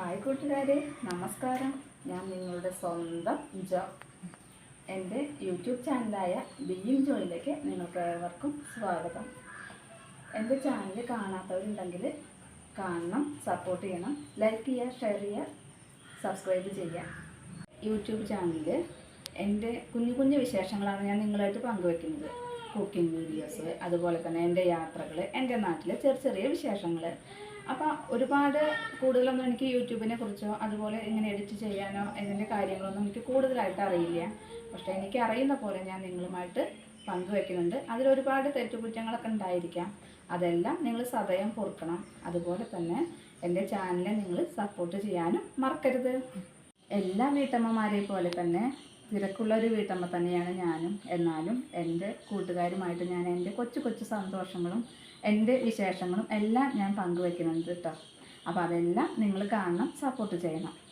Hi കൂട്ടുകാരെ നമസ്കാരം. ഞാൻ നിങ്ങളുടെ സ്വന്തം ജോ. എന്റെ യൂട്യൂബ് ചാനലായ ബിയും ജോയിലേക്ക് നിങ്ങൾക്ക് ഏവർക്കും സ്വാഗതം. എന്റെ ചാനൽ കാണാത്തവരുണ്ടെങ്കിൽ കാണണം സപ്പോർട്ട് ചെയ്യണം ലൈക്ക് ചെയ്യുക ഷെയർ ചെയ്യുക സബ്സ്ക്രൈബ് ചെയ്യുക. യൂട്യൂബ് ചാനലിൽ എന്റെ കുഞ്ഞു കുഞ്ഞു വിശേഷങ്ങളാണ് ഞാൻ നിങ്ങളായിട്ട് പങ്കുവെക്കുന്നത്. കുക്കിംഗ് വീഡിയോസ് അതുപോലെ തന്നെ എന്റെ യാത്രകൾ എന്റെ നാട്ടിലെ ചെറിയ ചെറിയ വിശേഷങ്ങൾ അപ്പോൾ ഒരുപാട് കൂടുതലൊന്നും എനിക്ക് യൂട്യൂബിനെ കുറിച്ചോ അതുപോലെ ഇങ്ങനെ എഡിറ്റ് ചെയ്യാനോ ഇതിന്റെ കാര്യങ്ങളൊന്നും എനിക്ക് കൂടുതലായിട്ട് അറിയില്ല. പക്ഷേ എനിക്ക് അറിയുന്ന പോലെ ഞാൻ നിങ്ങളുമായിട്ട് പങ്കുവെക്കുന്നുണ്ട്. അതിലൊരുപാട് തെറ്റുകുറ്റങ്ങളൊക്കെ ഉണ്ടായിരിക്കാം. അതെല്ലാം നിങ്ങൾ സദയം പൊറുക്കണം. അതുപോലെ തന്നെ എന്റെ ചാനലിനെ നിങ്ങൾ സപ്പോർട്ട് ചെയ്യാനും മറക്കരുത്. എല്ലാ വീട്ടമ്മമാരെ പോലെ തന്നെ തിരക്കുള്ള ഒരു വീട്ടമ്മ തന്നെയാണ് ഞാനും. എന്നാലും എന്റെ കൂട്ടുകാരുമായിട്ട് ഞാൻ എന്റെ കൊച്ചു കൊച്ചു സന്തോഷങ്ങളും എന്റെ വിശേഷങ്ങളും എല്ലാം ഞാൻ പങ്കുവെക്കുന്നുണ്ട് കേട്ടോ. അപ്പോൾ അതെല്ലാം നിങ്ങൾ കാണണം സപ്പോർട്ട് ചെയ്യണം.